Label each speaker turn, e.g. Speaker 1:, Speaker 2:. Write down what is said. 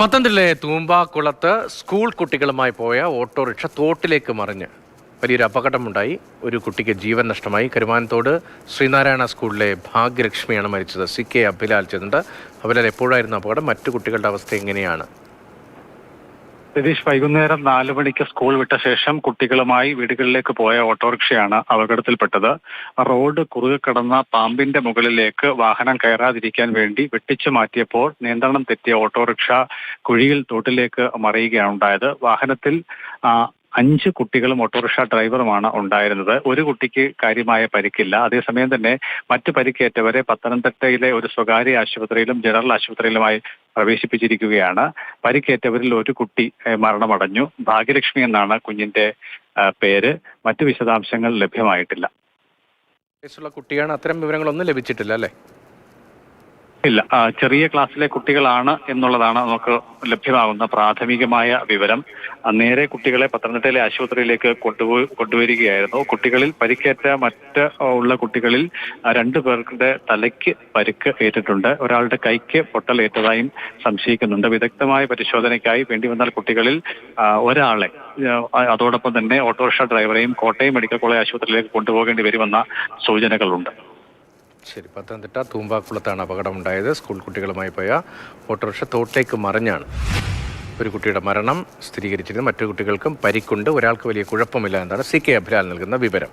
Speaker 1: പത്തനംതിട്ടയിലെ തൂമ്പാക്കുളത്ത് സ്കൂൾ കുട്ടികളുമായി പോയ ഓട്ടോറിക്ഷ തോട്ടിലേക്ക് മറിഞ്ഞ്. വലിയൊരു അപകടമുണ്ടായി. ഒരു കുട്ടിക്ക് ജീവൻ നഷ്ടമായി. കരുമാനത്തോട് ശ്രീനാരായണ സ്കൂളിലെ ഭാഗ്യലക്ഷ്മിയാണ് മരിച്ചത്. സി കെ അഭിലാൽ ചെന്നിട്ട്. അഭിലാൽ എപ്പോഴായിരുന്നു അപകടം? മറ്റു കുട്ടികളുടെ അവസ്ഥ എങ്ങനെയാണ്?
Speaker 2: രതീഷ് വൈകുന്നേരം നാല് മണിക്ക് സ്കൂൾ വിട്ട ശേഷം കുട്ടികളുമായി വീടുകളിലേക്ക് പോയ ഓട്ടോറിക്ഷയാണ് അപകടത്തിൽപ്പെട്ടത്. റോഡ് കുറുകെ കടന്ന പാമ്പിന്റെ മുകളിലേക്ക് വാഹനം കയറാതിരിക്കാൻ വേണ്ടി വെട്ടിച്ചു മാറ്റിയപ്പോൾ നിയന്ത്രണം തെറ്റിയ ഓട്ടോറിക്ഷ കുഴിയിൽ തോട്ടിലേക്ക് മറിയുകയാണ് ഉണ്ടായത് വാഹനത്തിൽ അഞ്ച് കുട്ടികളും ഓട്ടോറിക്ഷ ഡ്രൈവറുമാണ് ഉണ്ടായിരുന്നത്. ഒരു കുട്ടിക്ക് കാര്യമായ പരിക്കില്ല. അതേസമയം തന്നെ മറ്റ് പരിക്കേറ്റവരെ പത്തനംതിട്ടയിലെ ഒരു സ്വകാര്യ ആശുപത്രിയിലും ജനറൽ ആശുപത്രിയിലുമായി പ്രവേശിപ്പിച്ചിരിക്കുകയാണ്. പരിക്കേറ്റവരിൽ ഒരു കുട്ടി മരണമടഞ്ഞു. ഭാഗ്യലക്ഷ്മി എന്നാണ് കുഞ്ഞിന്റെ പേര്. മറ്റു വിശദാംശങ്ങൾ ലഭ്യമായിട്ടില്ല.
Speaker 1: കുട്ടിയാണ്. അത്തരം വിവരങ്ങളൊന്നും ലഭിച്ചിട്ടില്ല അല്ലേ?
Speaker 2: ഇല്ല ചെറിയ ക്ലാസ്സിലെ കുട്ടികളാണ് എന്നുള്ളതാണ് നമുക്ക് ലഭ്യമാകുന്ന പ്രാഥമികമായ വിവരം. നേരെ കുട്ടികളെ പത്തനംതിട്ടയിലെ ആശുപത്രിയിലേക്ക് കൊണ്ടുപോയി കൊണ്ടുവരികയായിരുന്നു. കുട്ടികളിൽ പരിക്കേറ്റ മറ്റ് ഉള്ള കുട്ടികളിൽ രണ്ടു പേർക്കുടെ തലയ്ക്ക് പരിക്ക് ഏറ്റിട്ടുണ്ട്. ഒരാളുടെ കൈക്ക് പൊട്ടലേറ്റതായും സംശയിക്കുന്നുണ്ട്. വിദഗ്ധമായ പരിശോധനയ്ക്കായി വേണ്ടി വന്നാൽ കുട്ടികളിൽ ഒരാളെ അതോടൊപ്പം തന്നെ ഓട്ടോറിക്ഷ ഡ്രൈവറെയും കോട്ടയം മെഡിക്കൽ കോളേജ് ആശുപത്രിയിലേക്ക് കൊണ്ടുപോകേണ്ടി വരുമെന്ന സൂചനകളുണ്ട്.
Speaker 1: ശരി പത്തനംതിട്ട തൂമ്പാക്കുളത്താണ് അപകടമുണ്ടായത്. സ്കൂൾ കുട്ടികളുമായി പോയ ഓട്ടോറിക്ഷ തോട്ടിലേക്ക് മറിഞ്ഞാണ്. ഒരു കുട്ടിയുടെ മരണം സ്ഥിരീകരിച്ചിരുന്നു. മറ്റു കുട്ടികൾക്കും പരിക്കുണ്ട്. ഒരാൾക്ക് വലിയ കുഴപ്പമില്ല എന്നാണ് സി കെ അഭിലാൽ നൽകുന്ന വിവരം.